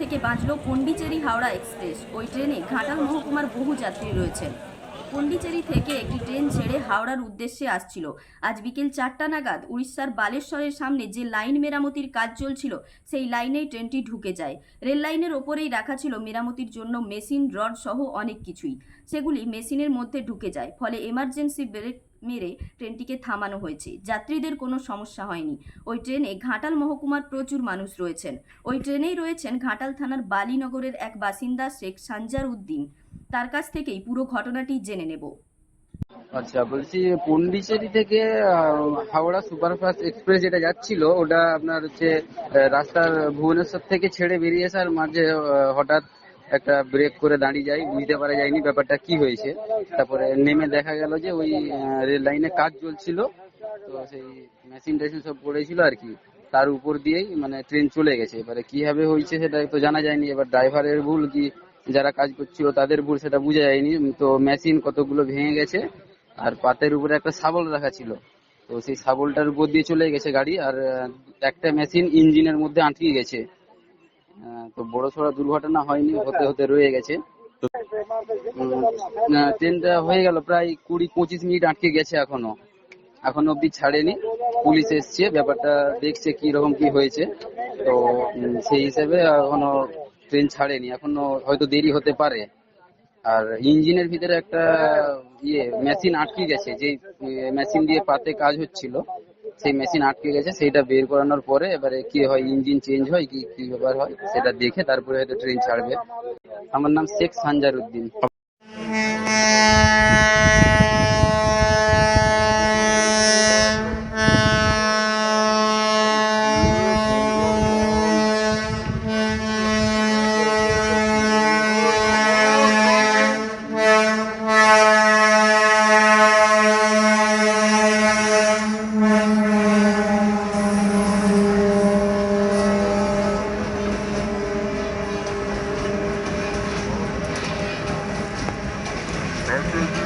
থেকে বাঁচল পন্ডিচেরি হাওড়া এক্সপ্রেস। ওই ট্রেনে ঘাটাল মহকুমার বহু যাত্রী রয়েছেন। পন্ডিচেরি থেকে একটি ট্রেন ছেড়ে হাওড়ার উদ্দেশ্যে আসছিল। আজ বিকেল চারটা নাগাদ উড়িষ্যার বালেশ্বরের সামনে যে লাইন মেরামতির কাজ চলছিল, সেই লাইনেই ট্রেনটি ঢুকে যায়। রেল লাইনের ওপরেই রাখা ছিল মেরামতির জন্য মেশিন, রড সহ অনেক কিছুই। সেগুলি মেশিনের মধ্যে ঢুকে যায়, ফলে এমার্জেন্সি ব্রেক মেরে ট্রেনটিকে থামানো হয়েছে। যাত্রীদের কোনো সমস্যা হয়নি। ওই ট্রেনে ঘাটাল মহকুমার প্রচুর মানুষ রয়েছেন। ওই ট্রেনেই রয়েছেন ঘাটাল থানার বালিনগরের এক বাসিন্দা শেখ সানজার উদ্দিন। তার কাছ থেকেই পুরো ঘটনাটি জেনে নেব। আচ্ছা বলছি পন্ডিচেরি থেকে হাওড়া সুপারফাস্ট এক্সপ্রেস যেটা যাচ্ছিল, ওটা আপনার হচ্ছে রাস্তার ভুবনেশ্বর থেকে ছেড়ে বেরিয়ে আসার মাঝে হঠাৎ একটা ব্রেক করে দাঁড়িয়ে যাই, বুঝতে পারা যায়নি ব্যাপারটা কি হয়েছে। তারপরে নেমে দেখা গেল যে ওই রেল লাইনে কাজ চলছিল। তো সেই মেশিন টেশিন সব পড়েছিল আর কি। তার উপর দিয়েই মানে ট্রেন চলে গেছে। এবারে কীভাবে হয়েছে সেটা তো জানা যায়নি। এবার ড্রাইভারের ভুল কি যারা কাজ করছিল তাদের ভুল সেটা বোঝা যায়নি। তো মেশিন কতগুলো ভেঙে গেছে, আর পাতের উপরে একটা শাবল রাখা ছিল। তো সেই শাবলটার উপর দিয়ে চলে গেছে গাড়ি, আর একটা মেশিন ইঞ্জিনের মধ্যে আটকে গেছে। তো বড় সড়ো দুর্ঘটনা হয়নি হতে হতে রয়ে গেছে। ট্রেনটা হয়ে গেল প্রায় কুড়ি পঁচিশ মিনিট আটকে গেছে এখনও। এখনও অব্দি ছাড়েনি। পুলিশ এসছে ব্যাপারটা দেখছে কি রকম কি হয়েছে। তো সেই হিসেবে এখনও ট্রেন ছাড়েনি। এখনও হয়তো দেরি হতে পারে। আর ইঞ্জিনের ভিতরে একটা ইয়ে মেশিন আটকে গেছে। যে মেশিন দিয়ে পাতে কাজ হচ্ছিল। সেই মেশিন আটকে গেছে, সেইটা বের করানোর পরে এবারে কি হয় ইঞ্জিন চেঞ্জ হয়, কি কি ব্যাপার হয়, সেটা দেখে তারপরে হয়তো ট্রেন ছাড়বে। আমার নাম শেখ সানজার উদ্দিন Message.